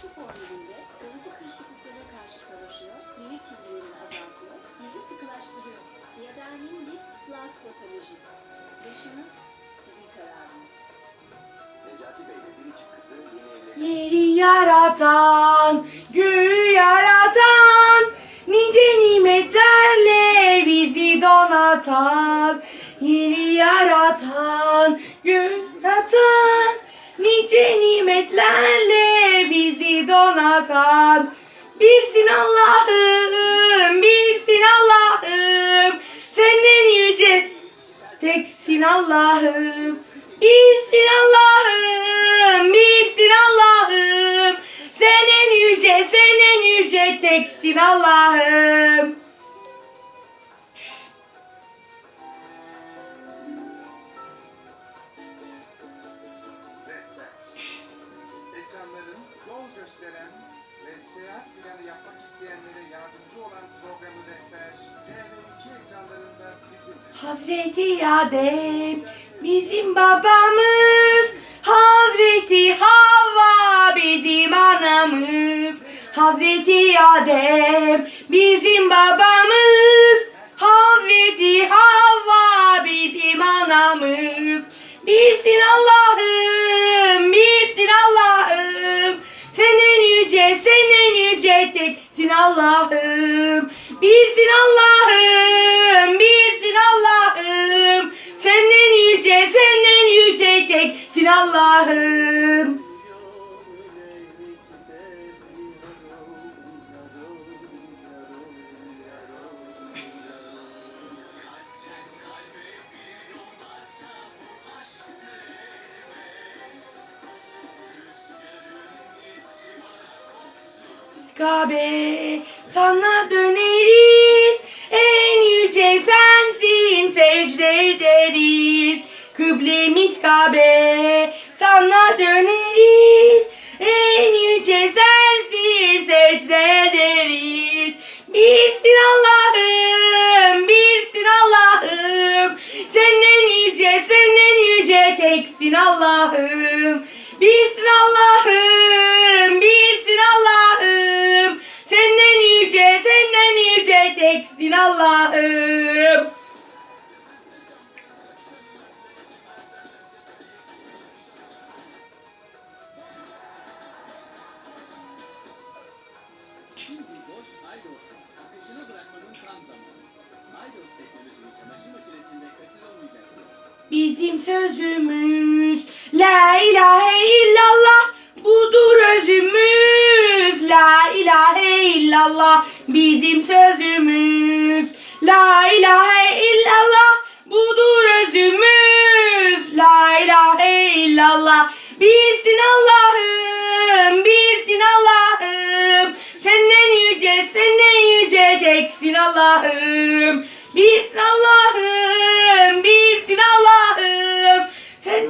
şu formülünde kalıcı kırışıklıklara karşı savaşıyor, mimik çizgilerini azaltıyor, cildi sıkılaştırıyor. Diadermin Lift Plus Potoloji. Yaşınız sizin kararınız. Necati Bey ve yeni Yeri yaratan, göğü yaratan, nice nimetlerle bizi donatan. Yeri yaratan, göğü yaratan, nice nimetlerle bizi donatan. Birsin Allah'ım, birsin Allah'ım, sen en yüce Teksin Allah'ım, birsin Allah'ım, birsin Allah'ım. Sen en yüce, sen en yüce teksin Allah'ım. Gösteren ve seyahat planı yapmak isteyenlere yardımcı olan programı Rehber, TV2 ekranlarında sizinle. Hazreti Adem bizim babamız. Hazreti Havva bizim anamız. Hazreti Adem bizim babamız. Hazreti Havva bizim anamız. Birsin Allah'ım, teksin Allah'ım. Birsin Allah'ım, birsin Allah'ım. Sen en yüce, sen en yüce teksin Allah'ım. Kabe sana döneriz. En yüce sensin secde ederiz. Kıblemiz Kabe. Sana döneriz. En yüce sensin secde ederiz. Birsin Allah'ım birsin Allah'ım. Sen en yüce sen en yüce teksin Allah'ım. Birsin Allah'ım birsin makinesinde kaçırılmayacak. Bizim sözümüz illallah bizim sözümüz. La ilahe illallah budur özümüz. La ilahe illallah birsin Allah'ım birsin Allah'ım. Senden yüce senden yüce teksin Allah'ım. Birsin Allah'ım birsin Allah'ım. Sen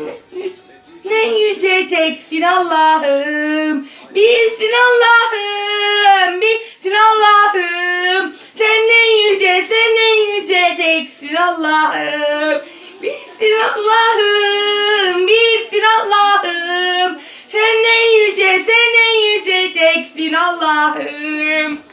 ne yüce teksin Allah'ım. Birsin Allah'ım birsin Allah'ım. Sen ne yüce sen ne yüce teksin Allah'ım. Birsin Allah'ım birsin Allah'ım. Sen ne yüce sen ne yüce teksin Allah'ım